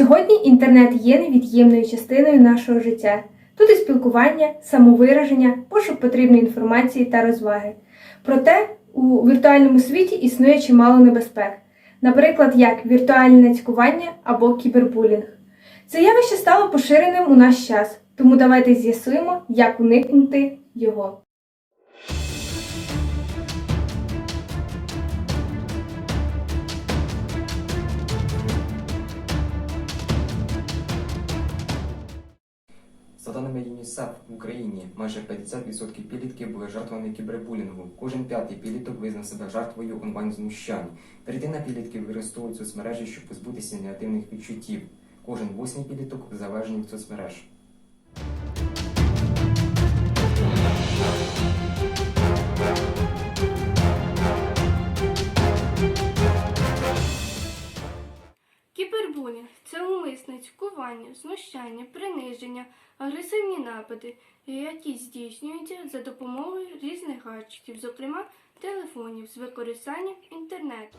Сьогодні інтернет є невід'ємною частиною нашого життя. Тут і спілкування, самовираження, пошук потрібної інформації та розваги. Проте у віртуальному світі існує чимало небезпек, наприклад, як віртуальне нацькування або кібербулінг. Це явище стало поширеним у наш час, тому давайте з'ясуємо, як уникнути його. За даними ЮНІСЕФ в Україні майже 50% підлітків були жертвами кібербулінгу. Кожен п'ятий підліток визнав себе жертвою онлайн-знущань. Третина підлітків використовують соцмережі, щоб позбутися негативних відчуттів. Кожен восьмий підліток залежний від соцмереж. Цькування, знущання, приниження, агресивні напади, які здійснюються за допомогою різних гаджетів, зокрема телефонів з використанням інтернету.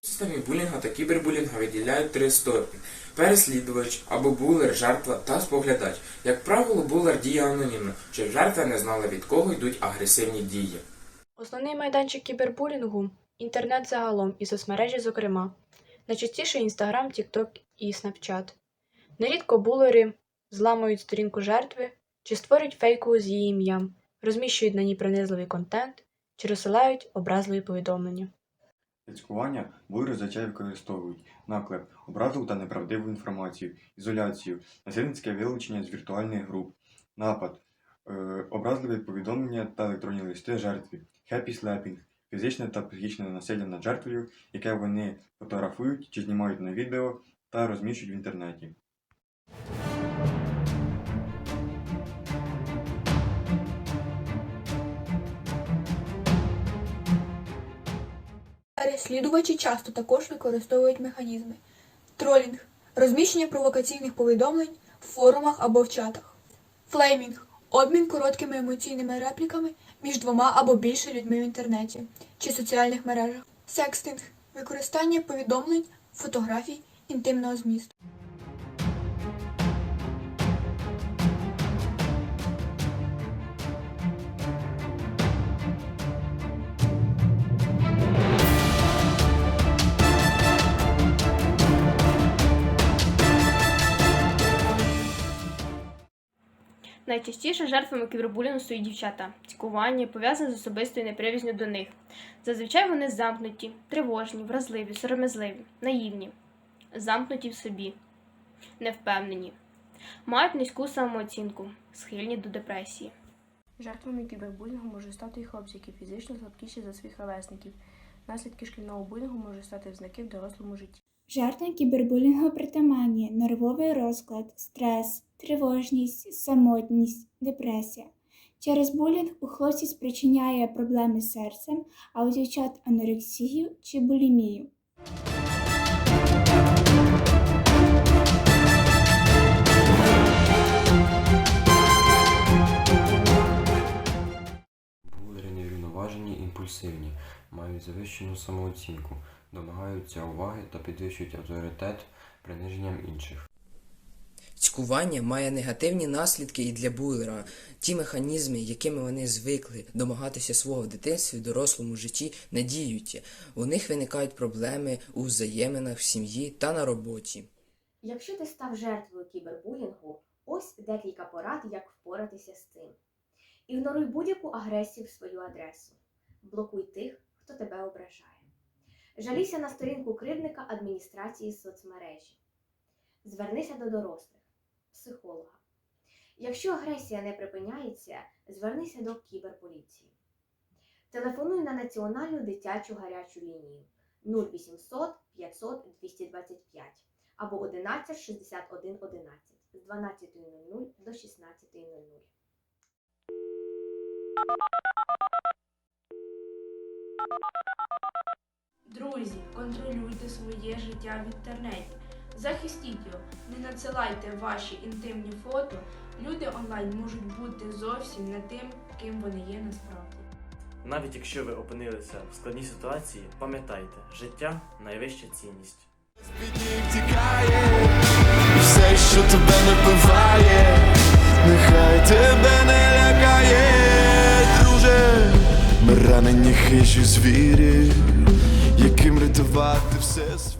Системі булінга та кібербулінга виділяють три стопи: переслідувач або булер, жертва та споглядач. Як правило, булер діє анонімно, щоб жертва не знала від кого йдуть агресивні дії. Основний майданчик кібербулінгу інтернет загалом і соцмережі, зокрема. Найчастіше Інстаграм, Тікток і Снапчат. Нерідко булери зламують сторінку жертви чи створюють фейкову з її ім'ям, розміщують на ній принизливий контент чи розсилають образливі повідомлення. Цькування були зазвичай використовують наклеп, образливу та неправдиву інформацію, ізоляцію, насильницьке вилучення з віртуальних груп, напад, е, образливі повідомлення та електронні листи жертві, хеппі слепінг, фізичне та психічне насилля над жертвою, яке вони фотографують чи знімають на відео та розміщують в інтернеті. Переслідувачі часто також використовують механізми тролінг розміщення провокаційних повідомлень в форумах або в чатах, флеймінг обмін короткими емоційними репліками між двома або більше людьми в інтернеті чи соціальних мережах, секстинг використання повідомлень, фотографій, інтимного змісту. Найчастіше жертвами кібербулінгу стають дівчата. Цькування пов'язане з особистою неприязнью до них. Зазвичай вони замкнуті, тривожні, вразливі, сором'язливі, наївні, замкнуті в собі, невпевнені, мають низьку самооцінку, схильні до депресії. Жертвами кібербулінгу можуть стати і хлопці, які фізично слабкіші за своїх ровесників. Наслідки шкільного булінгу можуть стати взнаки в дорослому житті. Жертвам кібербулінгу притаманні нервовий розклад, стрес, тривожність, самотність, депресія. Через булінг у хлопців спричиняє проблеми з серцем, а у дівчат анорексію чи булімію. Булери неврівноважені, імпульсивні, мають завищену самооцінку, домагаються уваги та підвищують авторитет приниженням інших. Цькування має негативні наслідки і для булера. Ті механізми, якими вони звикли домагатися свого в дитинстві, в дорослому житті, не діють. У них виникають проблеми у взаєминах в сім'ї та на роботі. Якщо ти став жертвою кібербулінгу, ось декілька порад, як впоратися з цим. Ігноруй будь-яку агресію в свою адресу. Блокуй тих, хто тебе ображає. Жалійся на сторінку кривдника адміністрації соцмережі. Звернися до дорослих, психолога. Якщо агресія не припиняється, звернися до кіберполіції. Телефонуй на Національну дитячу гарячу лінію 0800 500 225 або 11 61 11 з 12.00 до 16.00. Друзі, контролюйте своє життя в інтернеті. Захистіть його, не надсилайте ваші інтимні фото. Люди онлайн можуть бути зовсім не тим, ким вони є насправді. Навіть якщо ви опинилися в складній ситуації, пам'ятайте, життя найвища цінність. Все, що тебе не вбиває, нехай тебе не лякає, друже. Ми ранені хижі звірі, яким рятувати все.